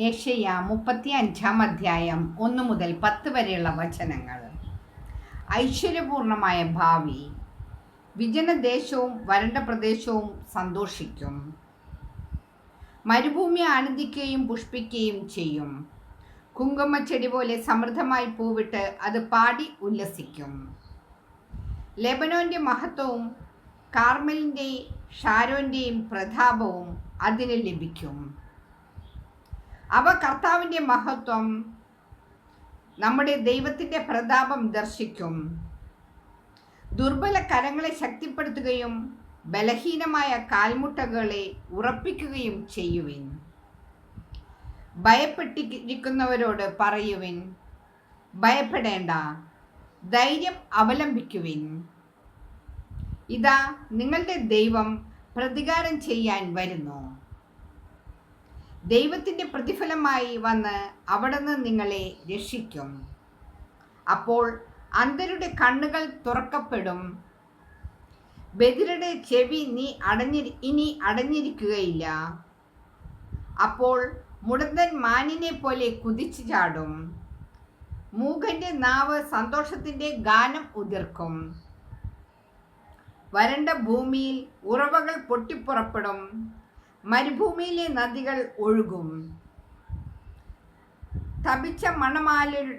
Asia മുപ്പത്തി അഞ്ചാം അധ്യായം ഒന്ന് മുതൽ പത്ത് വരെയുള്ള വചനങ്ങൾ. ഐശ്വര്യപൂർണമായ ഭാവി വിജനദേശവും വരണ്ട പ്രദേശവും സന്തോഷിക്കും. മരുഭൂമി ആനന്ദിക്കുകയും പുഷ്പിക്കുകയും ചെയ്യും. കുങ്കുമച്ചെടി പോലെ സമൃദ്ധമായി പൂവിട്ട് അത് പാടി ഉല്ലസിക്കും. ലെബനോന്റെ മഹത്വവും കാർമലിന്റെയും ഷാരോന്റെയും പ്രതാപവും അതിന് ലഭിക്കും. അവ കർത്താവിന്റെ മഹത്വം നമ്മുടെ ദൈവത്തിന്റെ പ്രതാപം ദർശിക്കും. ദുർബല കരങ്ങളെ ശക്തിപ്പെടുത്തുകയും ബലഹീനമായ കാൽമുട്ടകളെ ഉറപ്പിക്കുകയും ചെയ്യുവിൻ. ഭയപ്പെട്ടിരിക്കുന്നവരോട് പറയുവിൻ ഭയപ്പെടേണ്ട ധൈര്യം അവലംബിക്കുവിൻ. ഇതാ നിങ്ങളുടെ ദൈവം പ്രതികാരം ചെയ്യാൻ വരുന്നു. ദൈവത്തിന്റെ പ്രതിഫലമായി വന്ന് അവിടുന്ന് നിങ്ങളെ രക്ഷിക്കും. അപ്പോൾ അന്ധരുടെ കണ്ണുകൾ തുറക്കപ്പെടും. ബദിരുടെ ചെവി നീ അടഞ്ഞി ഇനി അടഞ്ഞിരിക്കുകയില്ല. അപ്പോൾ മുടന്തൻ മാനിനെ പോലെ കുതിച്ചു ചാടും. മൂകന്റെ നാവ് സന്തോഷത്തിന്റെ ഗാനം ഉതിർക്കും. വരണ്ട ഭൂമിയിൽ ഉറവകൾ പൊട്ടിപ്പുറപ്പെടും. മരുഭൂമിയിലെ നദികൾ ഒഴുകും. തപിച്ച മണമാല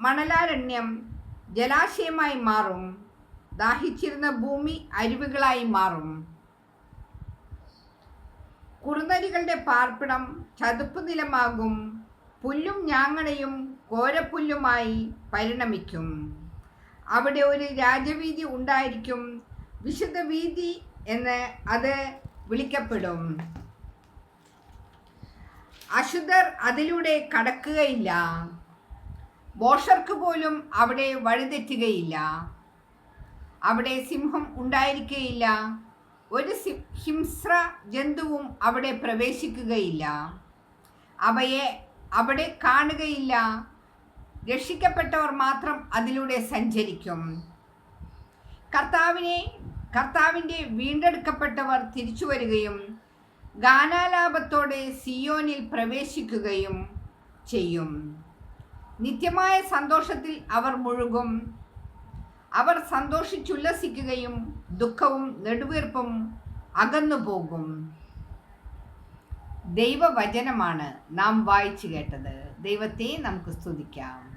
മണലാരണ്യം ജലാശയമായി മാറും. ദാഹിച്ചിരുന്ന ഭൂമി അരുവികളായി മാറും. കുറുനരികളുടെ പാർപ്പിടം ചതുപ്പ് നിലമാകും. പുല്ലും ഞാങ്ങണയും കോരപ്പുല്ലുമായി പരിണമിക്കും. അവിടെ ഒരു രാജവീതി ഉണ്ടായിരിക്കും. വിശുദ്ധ വീതി എന്ന് അത് വിളിക്കപ്പെടും. അശുദ്ധർ അതിലൂടെ കടക്കുകയില്ല. ബോഷർക്ക് പോലും അവിടെ വഴിതെറ്റുകയില്ല. അവിടെ സിംഹം ഉണ്ടായിരിക്കുകയില്ല ഒരു ഹിംസ്ര ജന്തുവും അവിടെ പ്രവേശിക്കുകയില്ല. അവയെ അവിടെ കാണുകയില്ല. രക്ഷിക്കപ്പെട്ടവർ മാത്രം അതിലൂടെ സഞ്ചരിക്കും. കർത്താവിനെ കർത്താവിന്റെ വീണ്ടെടുക്കപ്പെട്ടവർ തിരിച്ചു വരികയും ഗാനാലാപത്തോടെ സിയോനിൽ പ്രവേശിക്കുകയും ചെയ്യും. നിത്യമായ സന്തോഷത്തിൽ അവർ മുഴുകും. അവർ സന്തോഷിച്ചുല്ലസിക്കുകയും ദുഃഖവും നെടുവീർപ്പും അകന്നു പോകും. ദൈവവചനമാണ് നാം വായിച്ചു കേട്ടത്. ദൈവത്തെ നമുക്ക് സ്തുതിക്കാം.